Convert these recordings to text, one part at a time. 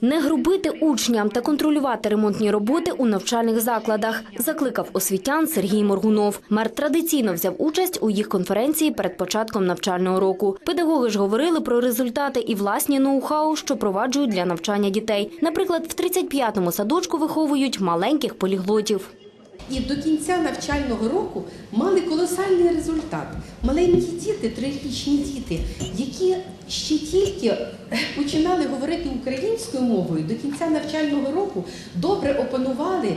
Не грубити учням та контролювати ремонтні роботи у навчальних закладах, закликав освітян Сергій Моргунов. Мер традиційно взяв участь у їх конференції перед початком навчального року. Педагоги ж говорили про результати і власні ноу-хау, що проваджують для навчання дітей. Наприклад, в 35-му садочку виховують маленьких поліглотів. І до кінця навчального року мали колосальний результат. Маленькі діти, трирічні діти, які ще тільки починали говорити українською мовою, до кінця навчального року добре опанували е,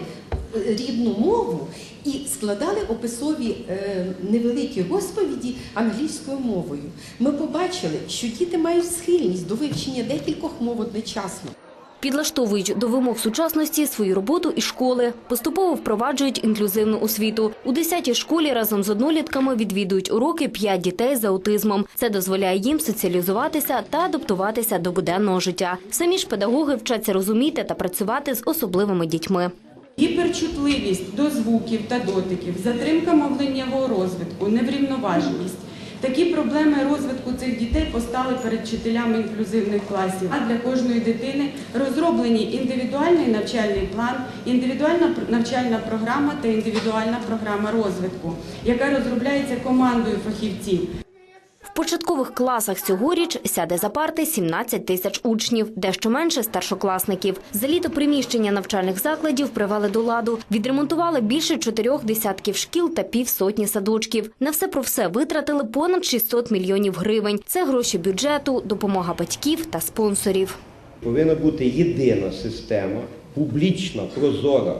рідну мову і складали описові е, невеликі розповіді англійською мовою. Ми побачили, що діти мають схильність до вивчення декількох мов одночасно. Підлаштовують до вимог сучасності свою роботу і школи. Поступово впроваджують інклюзивну освіту. У 10-й школі разом з однолітками відвідують уроки 5 дітей з аутизмом. Це дозволяє їм соціалізуватися та адаптуватися до буденного життя. Самі ж педагоги вчаться розуміти та працювати з особливими дітьми. Гіперчутливість до звуків та дотиків, затримка мовленнєвого розвитку, неврівноваженість. Такі проблеми розвитку цих дітей постали перед вчителями інклюзивних класів. А для кожної дитини розроблені індивідуальний навчальний план, індивідуальна навчальна програма та індивідуальна програма розвитку, яка розробляється командою фахівців. В початкових класах цьогоріч сяде за парти 17 тисяч учнів, дещо менше старшокласників. За літо приміщення навчальних закладів привели до ладу. Відремонтували більше чотирьох десятків шкіл та півсотні садочків. На все про все витратили понад 600 мільйонів гривень. Це гроші бюджету, допомога батьків та спонсорів. Повинна бути єдина система, публічна, прозора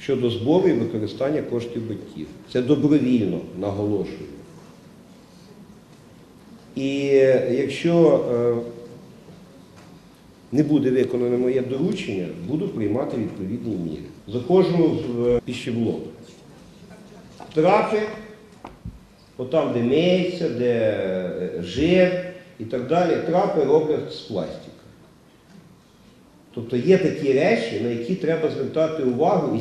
щодо збору і використання коштів батьків. Це добровільно, наголошую. І якщо е, не буде виконане моє доручення, буду приймати відповідні міри. Заходжу в е, пищеблок. Трапи, отам, де миється, де е, жир і так далі, трапи роблять з пластика. Тобто є такі речі, на які треба звертати увагу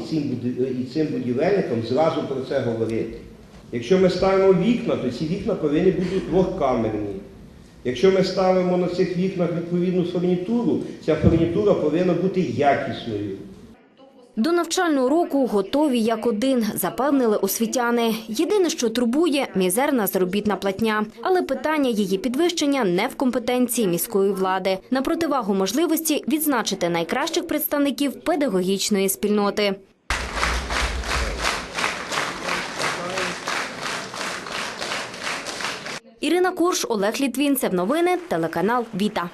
і цим будівельникам зразу про це говорити. Якщо ми ставимо вікна, то ці вікна повинні бути двохкамерні. Якщо ми ставимо на цих вікнах відповідну фурнітуру, ця фурнітура повинна бути якісною. До навчального року готові як один, запевнили освітяни. Єдине, що турбує – мізерна заробітна платня. Але питання її підвищення не в компетенції міської влади. На противагу можливості відзначити найкращих представників педагогічної спільноти. Ірина Курш, Олег Літвінцев. Новини, телеканал Віта.